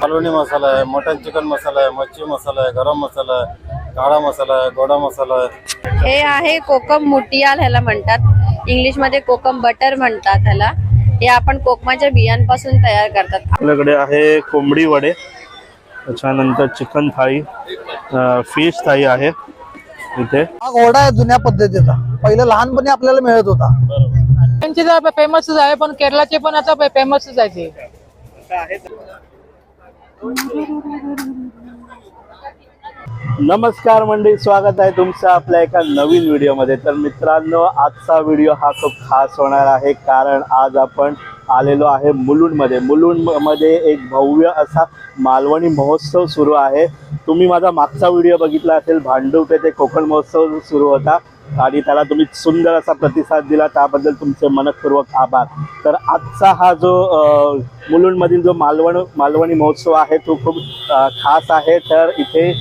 मालवणी मसाला आहे mutton chicken मसाला आहे मच्छी मसाला आहे गरम मसाला आहे काळा मसाला आहे गोडा मसाला आहे हे आहे कोकम मुटियाल ह्याला म्हणतात. इंग्लिशमध्ये कोकम बटर म्हणतात ह्याला. हे आपण कोकमाच्या बियांपासून तयार करतात. आपल्याकडे आहे कोंबडी वडे. त्याच्यानंतर चिकन थाळी फिश थाळी आहे. इथे? हा घोडा आहे जुन्या पद्धतीचा. पहिलं लहानपणी आपल्याला मिळत होता. त्यांचे तर फेमसच आहे पण केरळाचे पण आता फेमसच आहे ते. नमस्कार मंडळी स्वागत आहे तुमचं आपल्या एका नवीन व्हिडिओमध्ये तर मित्रांनो आजचा व्हिडिओ हा खूप खास होणार आहे कारण आज आपण आलेलो आहे मुलुंडमध्ये. मुलुंडमध्ये एक भव्य असा मालवणी महोत्सव सुरू आहे. तुम्ही माझा मागचा व्हिडिओ बघितला असेल भांडूप येथे कोकण महोत्सव सुरू होता. आणि त्याला तुम्ही सुंदर असा प्रतिसाद दिला त्याबद्दल तुमचे मनपूर्वक आभार. तर आजचा हा जो मुलुंडमधील जो मालवण मालवणी महोत्सव आहे तो खूप खास आहे. तर इथे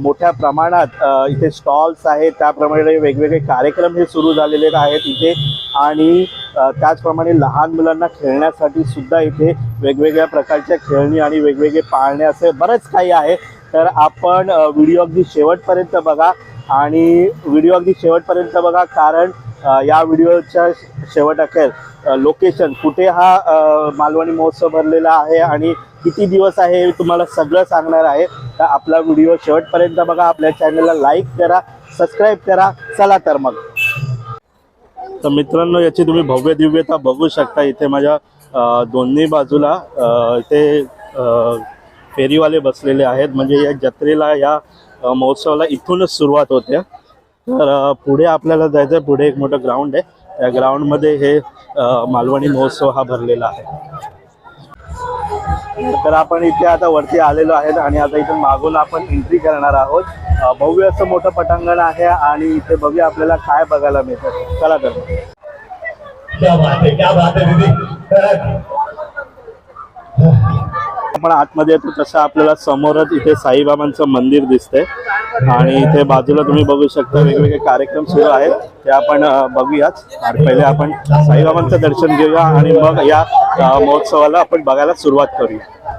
मोठ्या प्रमाणात इथे स्टॉल्स आहेत त्याप्रमाणे वेगवेगळे कार्यक्रम हे सुरू झालेले आहेत इथे. आणि त्याचप्रमाणे लहान मुलांना खेळण्यासाठी सुद्धा इथे वेगवेगळ्या प्रकारच्या खेळणी आणि वेगवेगळे पाळणे असे बरंच काही आहे. तर आपण व्हिडिओ अगदी शेवटपर्यंत बघा. आणि व्हिडिओ अगदी शेवटपर्यंत बघा कारण या व्हिडिओच्या शेवट अखेर लोकेशन कुठे हा मालवणी महोत्सव भरलेला आहे आणि किती दिवस आहे हे तुम्हाला सगळं सांगणार आहे. तर आपला व्हिडिओ शेवटपर्यंत बघा आपल्या चॅनलला लाईक करा सबस्क्राईब करा चला तर मग. तर मित्रांनो याची तुम्ही भव्य दिव्यता बघू शकता इथे माझ्या दोन्ही बाजूला इथे फेरीवाले बसलेले आहेत. म्हणजे या जत्रेला या महोत्सवाला इथूनच सुरुवात होते. तर पुढे आपल्याला जायचं आहे पुढे एक मोठं ग्राउंड आहे. त्या ग्राउंडमध्ये हे मालवणी महोत्सव हा भरलेला आहे. तर आपण इथे आता वरती आलेलो आहेत आणि आता इथून मागून आपण एंट्री करणार आहोत. भव्य असं मोठं पटांगण आहे आणि इथे बघूया आपल्याला काय बघायला मिळतं. चला तर. क्या बात है क्या बात है दीदी. आपण आतमध्ये येतो तसं आपल्याला समोरच इथे साईबाबांचं मंदिर दिसतंय. आणि इथे बाजूला तुम्ही बघू शकता वेगवेगळे कार्यक्रम सुरू आहेत. ते आपण बघूयाच आणि पहिले आपण साईबाबांचं दर्शन घेऊया आणि मग या महोत्सवाला आपण बघायला सुरुवात करूया.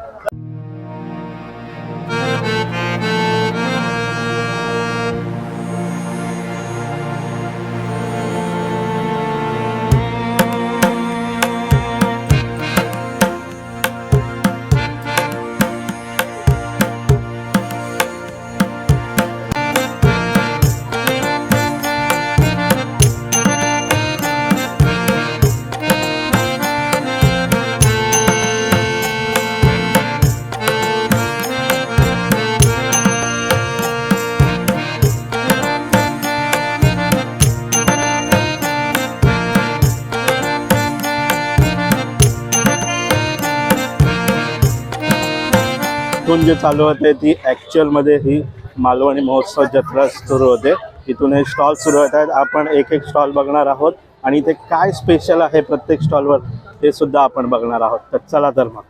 इथून जे चालू होते ती ॲक्च्युअलमध्ये ही मालवणी महोत्सव जत्रा सुरू होते. इथून हे स्टॉल सुरू होत आहेत. आपण एक एक स्टॉल बघणार आहोत. आणि इथे काय स्पेशल आहे प्रत्येक स्टॉलवर ते सुद्धा आपण बघणार आहोत. तर चला तर मग.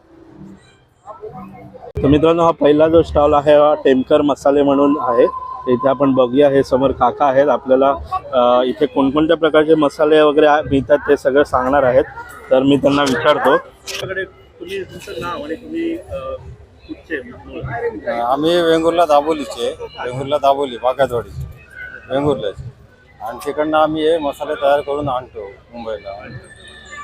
तर मित्रांनो हा पहिला जो स्टॉल आहे हा टेमकर मसाले म्हणून आहे. इथे आपण बघूया हे समोर काका आहेत. आपल्याला इथे कोणकोणत्या प्रकारचे मसाले वगैरे मिळतात ते सगळं सांगणार आहेत. तर मी त्यांना विचारतो. तुम्ही तुमचं नाव आणि तुम्ही आम्ही वेंगुर्ला दाबोलीचे वेंगुर्ला दाबोली बागाजवाडी वेंगुर्ल्याचे आणि तिकडनं आम्ही हे मसाले तयार करून आणतो मुंबईला.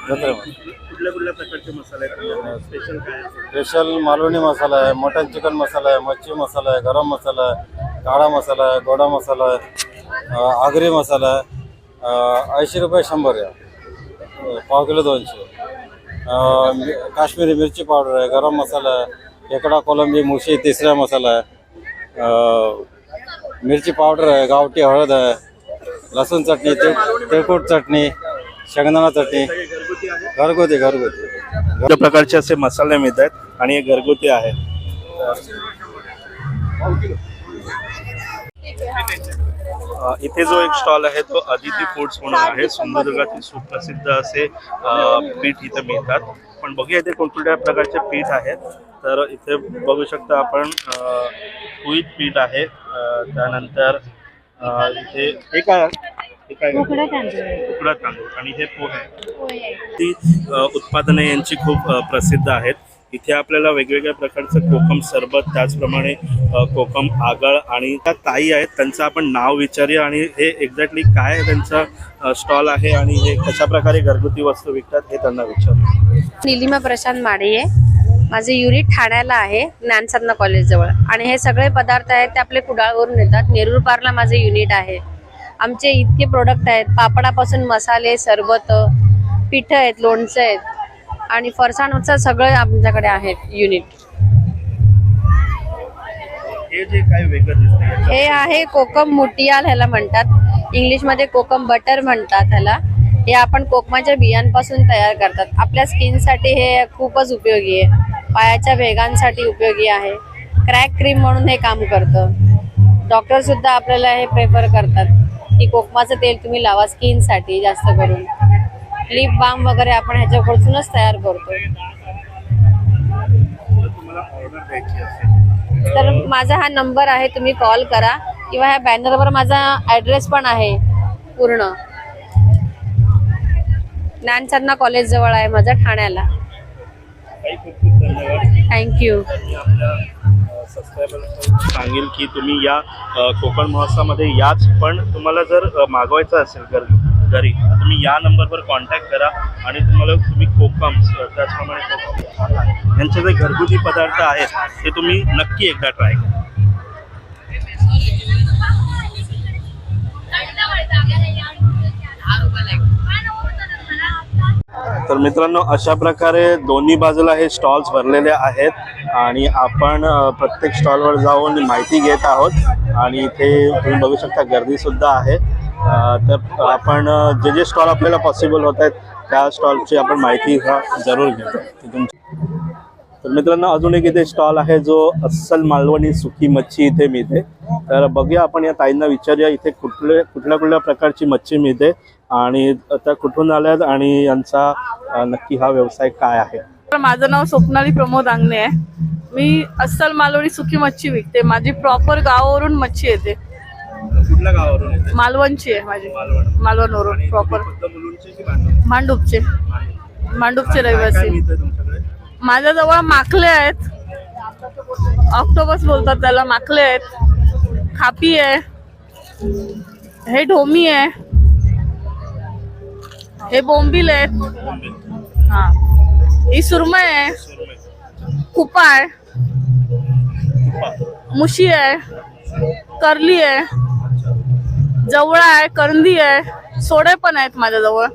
जत्रेमध्ये. कुठल्या कुठल्या प्रकारचे मसाले आहेत? स्पेशल काय आहे? स्पेशल मालवणी मसाला आहे मटन चिकन मसाला आहे मच्छी मसाला आहे गरम मसाला आहे काळा मसाला आहे गोडा मसाला आहे अं, आगरी मसाला आहे ऐंशी रुपये शंभर आहे. अं, पाव किलो दोनशे. अं, मि- काश्मीरी मिरची पावडर आहे गरम मसाला आहे खेकडा कोलंबी मुशी तिसरा मसाला आहे मिरची पावडर आहे गावठी हळद आहे लसूण चटणी तिळ चटणी शेंगदाणा चटणी घरगुती घरगुती। विविध प्रकारचे असे मसाले मिळत आहेत आणि हे घरगुती आहे. अ, इथे जो एक स्टॉल आहे तो अदिती फूड्स म्हणून आहे. सिंधुदुर्गातील सुप्रसिद्ध असे अ, पीठ इथे मिळतात. पण बघूया इथे कोणकोणत्या प्रकारचे पीठ आहेत. तर इथे बघू शकता आपण अ, कुळीत पीठ आहे. त्यानंतर इथे हे काय उकडं तांदूळ आणि हे पोहे. ती उत्पादने यांची खूप प्रसिद्ध आहेत. इथे आपल्याला वेगवेगळ्या प्रकारचं कोकम सरबत त्याचप्रमाणे कोकम आगळ आणि त्या ताई आहेत त्यांचं आपण नाव विचारूया आणि हे एक्झॅक्टली काय त्यांचा स्टॉल आहे आणि हे कशा प्रकारे घरगुती वस्तू विकतात हे त्यांना विचारू निलिमा प्रशांत माडे आहे माझं युनिट ठाण्याला आहे ज्ञानसाधना कॉलेज जवळ. आणि हे सगळे पदार्थ आहेत ते आपले कुडाळवरून येतात. नेरूर पारला माझं युनिट आहे. आमचे इतके प्रोडक्ट आहेत. पापडापासून मसाले सरबत पिठं आहेत लोणचं आहेत. आणि फरसाणचं सगळं आमच्याकडे आहेत युनिट हे जे काय वेगळं दिसतंय याच्यात हे आहे कोकम मुटियाल ह्याला म्हणतात. इंग्लिशमध्ये कोकम बटर म्हणतात ह्याला. हे आपण कोकमाच्या बियांपासून तयार करतात. आपल्या स्किनसाठी हे खूपच उपयोगी आहे. पायाच्या भेगांसाठी उपयोगी आहे. क्रॅक क्रीम म्हणून हे काम करतं. डॉक्टर सुद्धा आपल्याला हे प्रेफर करतात की कोकमाचं तेल तुम्ही लावा स्किनसाठी जास्त करून. लिप बाम वगैरे आपण ह्याच्याकडूनच तयार करतो. तर माझा हा नंबर आहे तुम्ही कॉल करा. किंवा ह्या बॅनरवर माझा ॲड्रेस पण आहे पूर्ण. ज्ञानसाधना कॉलेज जवळ आहे माझ्या ठाण्याला. थँक्यू सांगेल की तुम्ही या कोकण महोत्सवामध्ये याच पण तुम्हाला जर मागवायचं असेल घर घरी तुम्ही या नंबरवर कॉन्टॅक्ट करा आणि तुम्हाला तुम्ही कोकम त्याचप्रमाणे कोकम. यांचे जे घरगुती पदार्थ आहेत ते तुम्ही नक्की एकदा ट्राय करा. तर मित्रांनो अशा प्रकारे दोन्ही बाजूला हे स्टॉल्स भरलेले आहेत आणि आपण प्रत्येक स्टॉलवर जाऊन माहिती घेत आहोत. आणि इथे तुम्ही बघू शकता गर्दीसुद्धा आहे. तर आपण जे जे स्टॉल आपल्याला पॉसिबल होत आहेत त्या स्टॉलची आपण माहिती हा जरूर घेतो तर मित्रांनो अजून एक इथे स्टॉल आहे जो अस्सल मालवणी सुकी मच्छी इथे मिळते. तर बघूया आपण या ताईंना विचारूया इथे कुठले कुठल्या कुठल्या प्रकारची मच्छी मिळते आणि त्या कुठून आल्यात आणि यांचा नक्की हा व्यवसाय काय आहे. तर माझं नाव स्वप्नाली प्रमोद अंगणे आहे. मी अस्सल मालवणी सुकी मच्छी विकते. माझी प्रॉपर गावावरून मच्छी येते. कुठल्या गावावरून येते मालवणची आहे माझी. मालवण. मालवणवरून प्रॉपर तुम्ही फक्त मुलुंडचे की भांडूप? मांडूपचे. मांडूपचे रहिवासी. तुमच्याकडे? माझ्याजवळ माखले आहेत. ऑक्टोबस बोलतात त्याला माखले आहेत. खापी आहे. हे ढोमी आहे. हे बोंबील आहेत. हा. ही सुरमई आहे. कुपा आहे. मुशी आहे. करली आहे. जवळा आहे करंदी आहे सोडे पण आहेत माझ्याजवळ.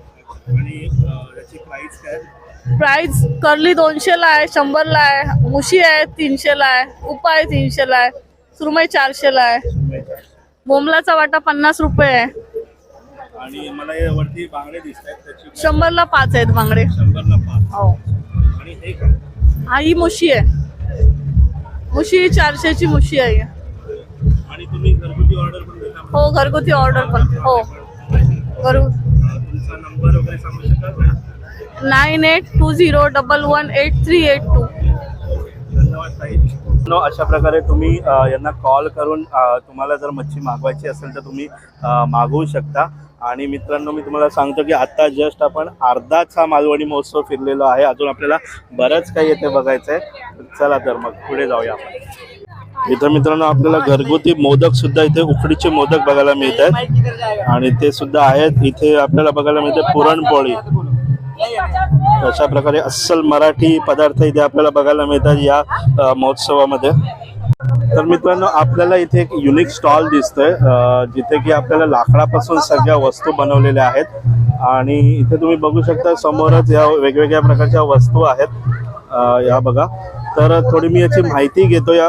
प्राइस करली दोनशेला आहे शंभरला आहे मुशी आहे तीनशेला आहे उपा आहे तीनशेला आहे सुरमई चारशेला आहे. बोमलाचा वाटा पन्नास रुपये आहे. आणि मला वरती बांगडे दिसत आहेत त्याची शंभरला पाच आहेत बांगडे. शंभरला पाच. हो. आणि हे हा मुशी आहे. मुशी चारशेची मुशी आहे. आणि तुम्ही घरगुती ऑर्डर हो घरगुती ऑर्डर पण. हो. Nine eight two zero double one eight three eight two धन्यवाद नो अशा प्रकारे तुम्ही यांना कॉल करून तुम्हाला जर मच्छी मागवायची असेल तर तुम्ही मागवू शकता. आणि मित्रांनो मी तुम्हाला सांगतो की आता जस्ट आपण अर्धाच हा मालवणी महोत्सव फिरलेलो आहे. अजून आपल्याला बरंच काही येथे बघायचं आहे चला तर मग पुढे जाऊया आपण. इथं मित्रांनो आपल्याला घरगुती मोदक सुद्धा इथे उकडीचे मोदक बघायला मिळत आहेत. आणि ते सुद्धा आहेत. इथे आपल्याला बघायला मिळते पुरणपोळी. अशा प्रकारे अस्सल मराठी पदार्थ इथे आपल्याला बघायला मिळतात या महोत्सवामध्ये. तर मित्रांनो आपल्याला इथे एक युनिक स्टॉल दिसतोय. जिथे की आपल्याला लाकडापासून सगळ्या वस्तू बनवलेल्या आहेत. आणि इथे तुम्ही बघू शकता समोरच या वेगवेगळ्या प्रकारच्या वस्तू आहेत. या बघा. तर थोडी मी याची माहिती घेतो या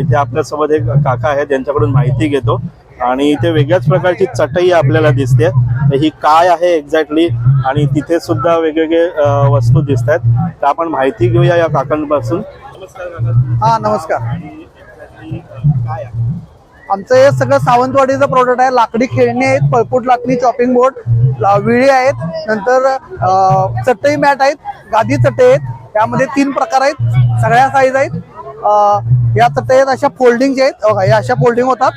इथे आपल्यासोबत एक काका आहेत ज्यांच्याकडून माहिती घेतो. आणि इथे वेगळ्याच प्रकारची चटई आपल्याला दिसते. तर ही काय आहे एक्झॅक्टली आणि तिथे सुद्धा वेगवेगळे वस्तू दिसत आहेत तर आपण माहिती घेऊया या काकांपासून. नमस्कार काका. हा नमस्कार. आहे आमचं हे सगळं सावंतवाडीचं प्रोडक्ट आहे. लाकडी खेळणी आहेत पळपूट लाकडी चॉपिंग बोर्ड ला- विळी आहेत नंतर चटई मॅट आहेत गादी चटई आहेत. त्यामध्ये तीन प्रकार आहेत. सगळ्या साईज आहेत. या चटई आहेत अशा जे आहेत बघा, या अशा फोल्डिंग होतात.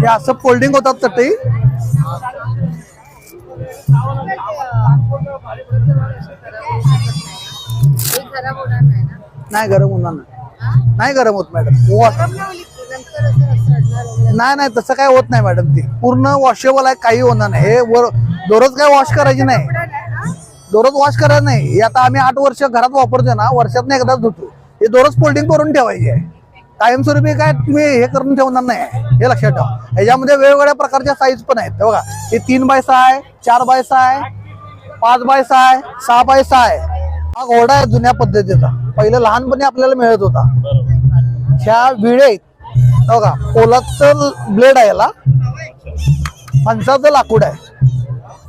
हे असं फोल्डिंग होतात चटई नाही गरम होणार नाही. नाही गरम होत मॅडम नाही नाही तसं काय होत नाही मॅडम ती पूर्ण वॉशेबल आहे काही होणार नाही. हे वर दररोज काय वॉश करायची नाही. दररोज वॉश करायचं नाही. हे आता आम्ही आठ वर्ष घरात वापरतो ना वर्षात एकदाच धुतो. हे दररोज फोल्डिंग करून ठेवायची आहे. कायमस्वरूपी काय तुम्ही हे करून ठेवणार नाही. हे लक्षात ठेवा. ह्याच्यामध्ये वेगवेगळ्या प्रकारच्या साईज पण आहेत. बघा हे तीन बाय सहा आहे चार बाय सहा आहे पाच बाय सहा आहे सहा बाय सहा आहे. हा घोडा आहे जुन्या पद्धतीचा. पहिलं लहानपणी आपल्याला मिळत होता. ह्या विळे बघा पोलाचं ब्लेड आहे याला. फणसाचं लाकूड आहे.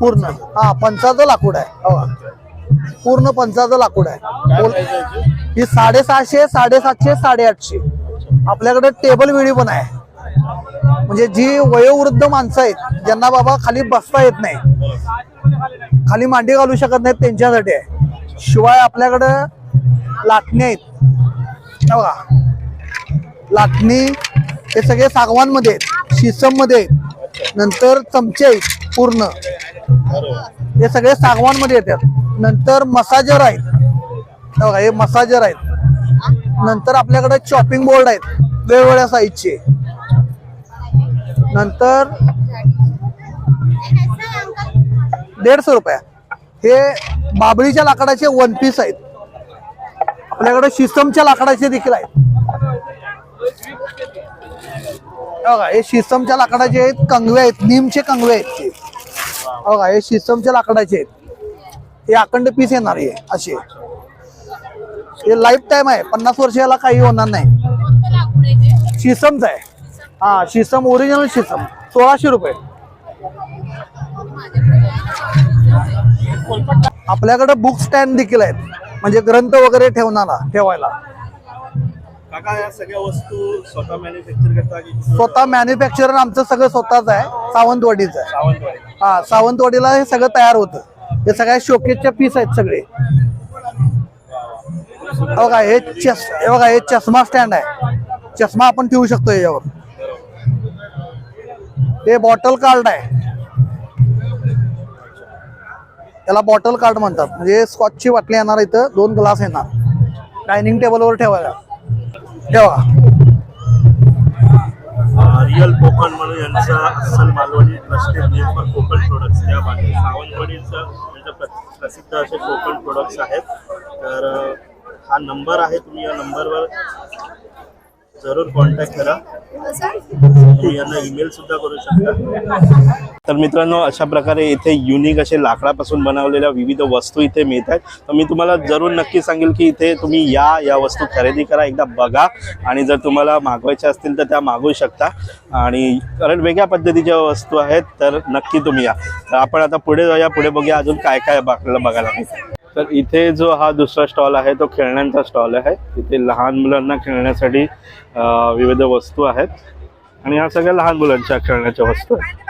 पूर्ण. हा पंचाचं लाकूड आहे. हे. पूर्ण पंचाचं लाकूड आहे. ही साडेसहाशे साडेसातशे साडेआठशे. आपल्याकडे टेबल विळी पण आहे. म्हणजे जी वयोवृद्ध माणसं आहेत ज्यांना बाबा खाली बसता येत नाही खाली मांडी घालू शकत नाहीत त्यांच्यासाठी आहे. शिवाय आपल्याकडे लाटणी आहेत. हे बघा. लाटणी हे सगळे सागवानमध्ये आहेत शिसममध्ये आहेत. नंतर चमचे आहेत पूर्ण. हे सगळे सागवानमध्ये येतात. नंतर मसाजर आहेत. हे बघा हे मसाजर आहेत. नंतर आपल्याकडे चॉपिंग बोर्ड आहेत. वेगवेगळ्या साईजचे नंतर दीडशे रुपया. हे बाबळीच्या लाकडाचे वन पीस आहेत. आपल्याकडे शिसमच्या लाकडाचे देखील आहेत हे बघा हे शिसमच्या लाकडाचे आहेत कंगवे आहेत नीमचे कंगवे आहेत ते. हे बघा हे शिसमच्या लाकडाचे आहेत. हे अखंड पीस येणार आहे असे. हे लाईफ टाईम आहे पन्नास वर्ष याला काही होणार नाही. शिसमच आहे. हा शिसम ओरिजिनल शिसम सोळाशे रुपये. आपल्याकडे बुक स्टँड देखील आहेत म्हणजे ग्रंथ वगैरे ठेवणारा ठेवायला. काका या सगळ्या वस्तू स्वतः मॅन्युफॅक्चर करता की स्वतः मॅन्युफॅक्चर आमचं सगळं स्वतःच आहे. सावंतवाडीचं आहे. सावंतवाडी. हा सावंतवाडीला हे सगळं तयार होतं. हे सगळ्या शोकेसच्या पीस आहेत सगळे. हे बघा हे चस हे बघा हे चष्मा स्टँड आहे. चष्मा आपण ठेवू शकतो याच्यावर. हे बॉटल कार्ड आहे. त्याला बॉटल कार्ड म्हणतात. म्हणजे स्कॉचची बाटली येणार इथं दोन ग्लास येणार. डायनिंग टेबलवर ठेवायला. ठेवा. रिअल कोकण म्हणून यांचा अस्सल Malvani trusted name for Konkan products या बाकी सावंतवाडीचं म्हणजे प्र- प्रसिद्ध असे कोकण प्रोडक्ट्स आहेत. तर हा नंबर आहे तुम्ही या नंबरवर जरूर कॉन्टॅक्ट करा. यांना ईमेल सुद्धा करू शकता. तर मित्रांनो अशा प्रकारे इथे युनिक असे लाकडापासून बनवलेल्या विविध वस्तू इथे मिळतात तर मी तुम्हाला जरूर नक्की सांगेल की इथे तुम्ही या या वस्तू खरेदी करा एकदा बघा. आणि जर तुम्हाला मागवायच्या असतील तर त्या मागवू शकता. आणि कारण वेगळ्या पद्धतीच्या वस्तू आहेत तर नक्की तुम्ही या. तर आपण आता पुढे जाऊया पुढे बघूया अजून काय काय आपल्याला बघायला मिळतं. तर इथे जो हा दुसरा स्टॉल आहे तो खेळण्यांचा स्टॉल आहे. इथे लहान मुलांना खेळण्यासाठी विविध वस्तू आहेत. आणि ह्या सगळ्या लहान मुलांच्या खेळण्याच्या वस्तू आहेत.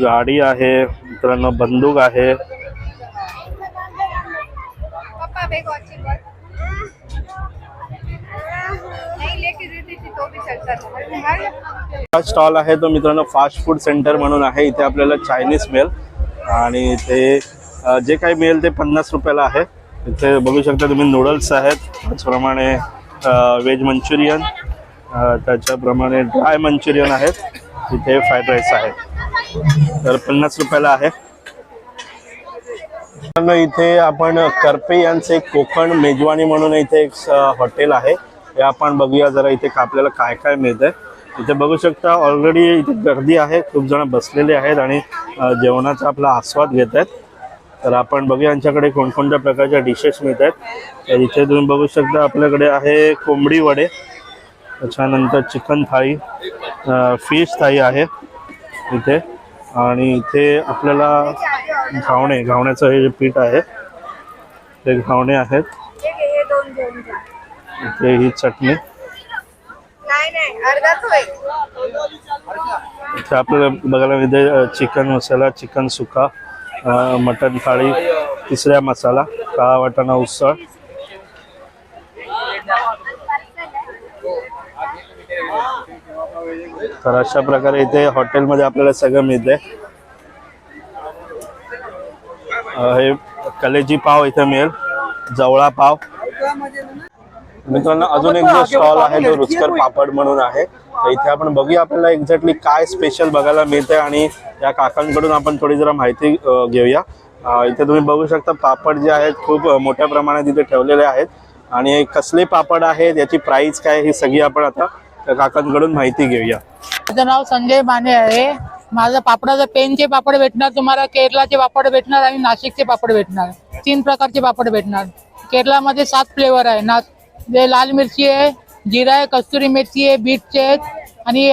गाडी आहे मित्रांनो बंदूक आहे. हा स्टॉल आहे तो मित्रांनो फास्ट फूड सेंटर म्हणून आहे. इथे आपल्याला चायनीज मिळेल आणि इथे जे काही मिळेल ते पन्नास रुपयाला आहे. इथे बघू शकता तुम्ही नूडल्स आहेत. त्याचप्रमाणे व्हेज मंचुरियन त्याच्याप्रमाणे ड्राय मंचुरियन आहेत. इथे फ्राईड राईस आहे. तर पन्नास रुपयाला आहे. इथे आपण करपे यांचे कोकण मेजवानी म्हणून इथे एक स- हॉटेल आहे. हे आपण बघूया जरा इथे आपल्याला काय काय मिळतंय. इथे बघू शकता ऑलरेडी इथे गर्दी आहे खूप जण बसलेले आहेत आणि जेवणाचा आपला आस्वाद घेत आहेत. तर आपण बघूया यांच्याकडे कोणकोणत्या प्रकारच्या डिशेस मिळत आहेत. तर इथे तुम्ही बघू शकता आपल्याकडे आहे कोंबडी वडे त्याच्यानंतर चिकन थाळी फिश थाळी आहे इथे. आणि इथे आपल्याला घावणे घावण्याचं हे जे पीठ आहे ते घावणे आहेत. इथे ही चटणी. इथे आपल्याला बघायला मिळते चिकन मसाला चिकन सुका मटन थाळी तिसऱ्या मसाला काळा वाटाणा उसळ. तर अशा प्रकारे इथे हॉटेलमध्ये आपल्याला सगळं मिळते हे कलेजी पाव इथे मिळेल. जवळा पाव. मित्रांनो अजून एक जो स्टॉल आहे तो रुचकर पापड म्हणून आहे तर इथे आपण बघूया आपल्याला एक्झॅक्टली काय स्पेशल बघायला मिळतंय आणि या काकांकडून आपण थोडी जरा माहिती घेऊया. इथे तुम्ही बघू शकता पापड जे आहेत खूप मोठ्या प्रमाणात इथे ठेवलेले आहेत. आणि हे कसले पापड आहेत याची प्राइस काय ही सगळी आपण आता त्या काकांकडून माहिती घेऊया. माझं नाव संजय माने आहे. माझं पापडाचं पेनचे पापड भेटणार तुम्हाला केरलाचे पापड भेटणार आणि नाशिकचे पापड भेटणार. तीन प्रकारचे पापड भेटणार. केरलामध्ये सात फ्लेवर आहे ना जे लाल मिरची आहे जिरा आहे कस्तुरी मेथी आहे बीटचे आहेत आणि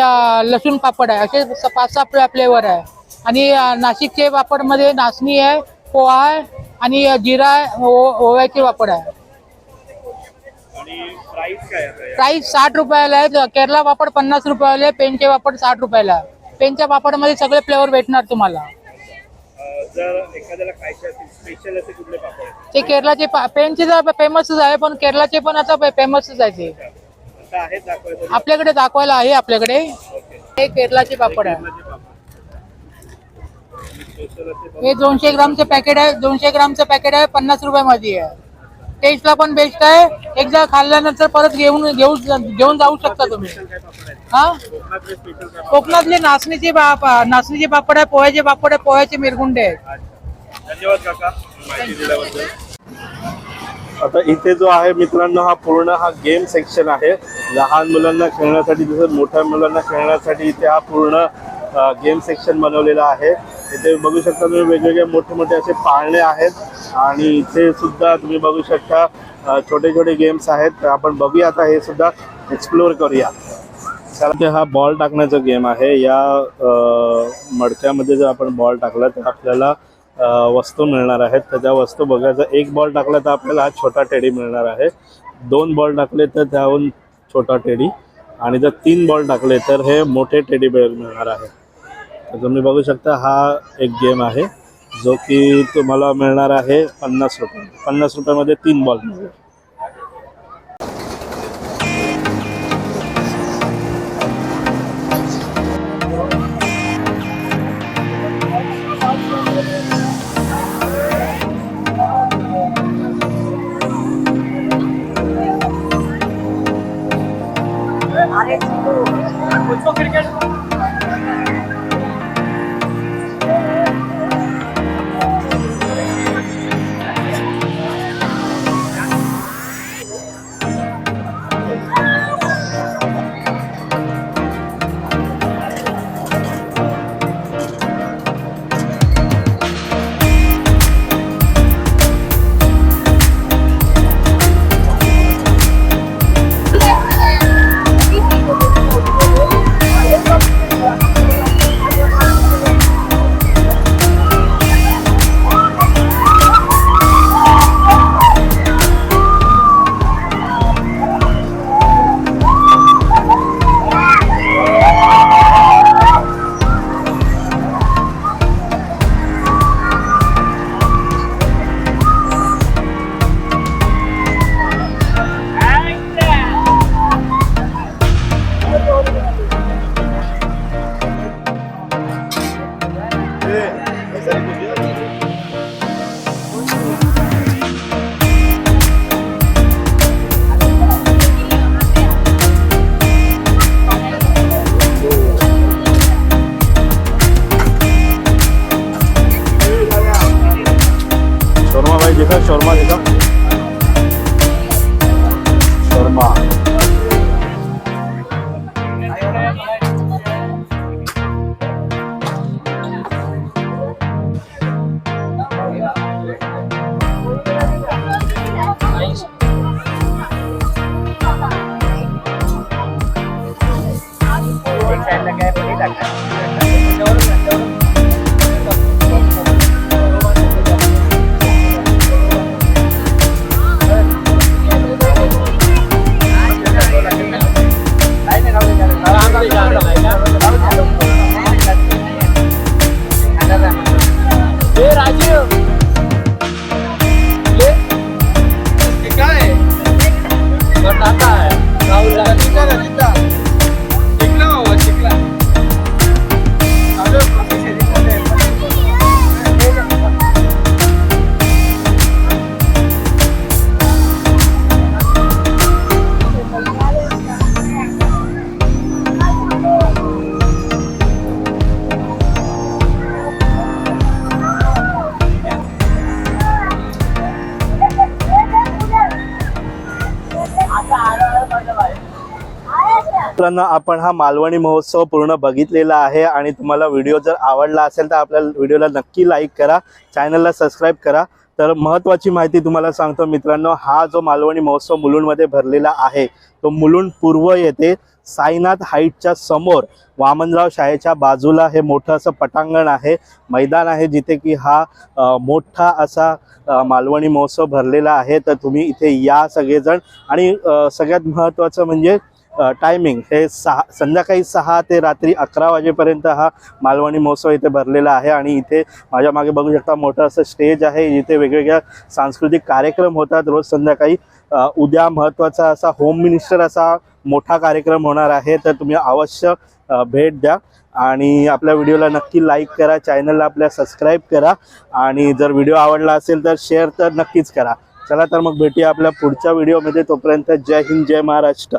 लसूण पापड आहे. असे पाच सहा फ्लेवर आहे. आणि नाशिकचे पापडमध्ये नाचणी आहे पोहा आहे आणि जिरा आहे ओव्याचे पापड आहे. प्राइस साठ रुपयाला आहे. केरला पापड पन्नास रुपयाला आहे पेनचे पापड साठ रुपयाला आहे. पेनच्या पापडमध्ये सगळे फ्लेवर भेटणार तुम्हाला. ते केरलाचे पा- पेनचे तर फेमसच आहे पण केरलाचे पण आता फेमसच आहे ते. आपल्याकडे दाखवायला आहे आपल्याकडे. हे केरलाचे पापड आहे. हे दोनशे ग्रामचे पॅकेट आहे दोनशे ग्रामचं पॅकेट आहे पन्नास रुपयामध्ये आहे. टेस्टला पण बेस्ट आहे. एकदा खाल्ल्यानंतर परत घेऊन घेऊन घेऊन जाऊ शकता तुम्ही. हा? कोकणातले नाचणीचे बाप नाचणीचे पापड आहे पोह्याचे पापड आहे पोह्याचे मिरगुंडे आहेत. आता इथे जो आहे मित्रांनो हा पूर्ण हा गेम सेक्शन आहे. लहान मुलांना खेळण्यासाठी जसं मोठ्या मुलांना खेळण्यासाठी इथे हा पूर्ण गेम सेक्शन बनवलेला आहे. इथे बघू शकता तुम्ही वेगवेगळे मोठे मोठे असे पाळणे आहेत. आणि इथे सुद्धा तुम्ही बघू शकता छोटे छोटे गेम्स आहेत. तर आपण बघूया आता हे सुद्धा एक्सप्लोर करूया. कारण हा बॉल टाकण्याचा गेम आहे. या मडक्यामध्ये जर आपण बॉल टाकला तर आपल्याला वस्तू मिळणार आहेत. तर त्या वस्तू बघायचं एक बॉल टाकला तर आपल्याला हा छोटा टेडी मिळणार आहे. दोन बॉल टाकले तर त्याहून छोटा टेडी आणि जर तीन बॉल टाकले तर हे मोठे टेडी बेअर मिळणार आहे. तर तुम्ही बघू शकता हा एक गेम आहे जो की तुम्हाला मिळणार आहे पन्नास रुपये. पन्नास रुपयामध्ये तीन बॉल मिळेल काय मित्रांनो आपण हा मालवणी महोत्सव पूर्ण बघितलेला आहे आणि तुम्हाला व्हिडिओ जर आवडला असेल तर आपल्या व्हिडिओला नक्की लाईक करा चॅनलला सबस्क्राईब करा. तर महत्त्वाची माहिती तुम्हाला सांगतो मित्रांनो हा जो मालवणी महोत्सव मुलुंडमध्ये भरलेला आहे तो मुलुंड पूर्व येथे साईनाथ हाईटच्या समोर वामनराव शाळेच्या बाजूला हे मोठं असं पटांगण आहे मैदान आहे जिथे की हा मोठा असा मालवणी महोत्सव भरलेला आहे. तर तुम्ही इथे या सगळेजण आणि सगळ्यात महत्त्वाचं म्हणजे टायमिंग हे सहा संध्याकाळी सहा ते रात्री अकरा वाजेपर्यंत हा मालवणी महोत्सव इथे भरलेला आहे आणि इथे माझ्या मागे बघू शकता मोठं असं स्टेज आहे. जिथे वेगवेगळ्या सांस्कृतिक कार्यक्रम होतात. रोज संध्याकाळी उद्या महत्त्वाचा असा होम मिनिस्टर असा मोठा कार्यक्रम होणार आहे. तर तुम्ही अवश्य भेट द्या. आणि आपल्या व्हिडिओला नक्की लाईक करा. चॅनलला आपल्या सबस्क्राईब करा. आणि जर व्हिडिओ आवडला असेल तर शेअर तर नक्कीच करा. चला तर मग भेटूया आपल्या पुढच्या व्हिडिओमध्ये तोपर्यंत जय हिंद जय महाराष्ट्र.